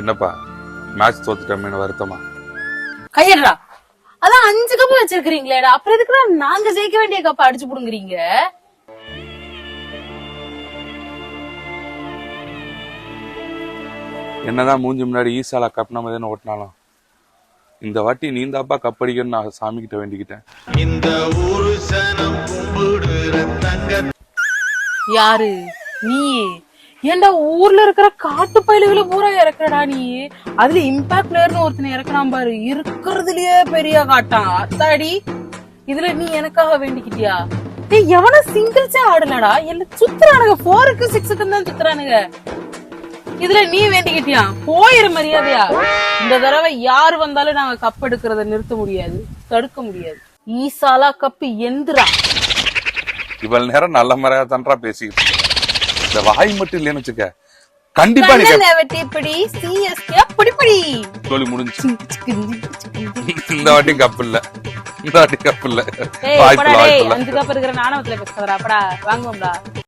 என்னப்பா? மேட்ச் தோத்துட்டோமேனு வருத்தமா? கையடா அதான் அஞ்சு கப் வச்சிருக்கீங்களேடா அப்புறம் எதுக்குடா நாங்க ஜெயிக்க வேண்டிய கப் அடிச்சு புடுங்குறீங்க? என்னதான் மூஞ்சி முன்னாடி ஈசாலா கப் நம்ம தானே ஓட்டினாலும். இந்த வாட்டி நீ தாப்பா கப் அடிக்கணும்னு நான் சாமி கிட்ட வேண்டிக்கிட்டேன். இந்த ஊரு சனம் கும்பிடுற தங்க யாரு? நீ ஏன்டா ஊர்ல இருக்கிற காட்டு பயிலுகளை பூரா இறக்குறடா நீ? அதுல இம்பாக்ட் பிளேயர்னு ஒருத்தனை இறக்குறான் பாரு. இருக்கிறதுலயே பெரிய காட்டான் அத்தாடி இதுல நீ எனக்காக வேண்டிக்கிட்டியா? டேய் எவன சிங்கிள்ஸே ஆடலடா. எல்லாம் சுத்துறானுங்க. போருக்கு சிக்ஸுக்கு தான் சுத்துறானுங்க. இதுல நீ வேண்டிக்கிட்டியா? போயிரு மரியாதையா. இந்த தடவை யாரு வந்தாலும் நாங்க கப் எடுக்கிறத நிறுத்த முடியாது. தடுக்க முடியாது. ஈசாலா கப்பு எந்திரா. இவ்வளவு நேரம் நல்ல மரியாதை தான்றா பேசிக்கிட்டு இந்த வாய் மட்டும் இல்லைன்னு வச்சுக்க கண்டிப்பா நீ தோழி முடிஞ்சு. இந்த வாட்டி கப் இல்ல. இந்த வாட்டி கப் இல்ல. வாய்ப்பு வாய்ப்பு இல்ல.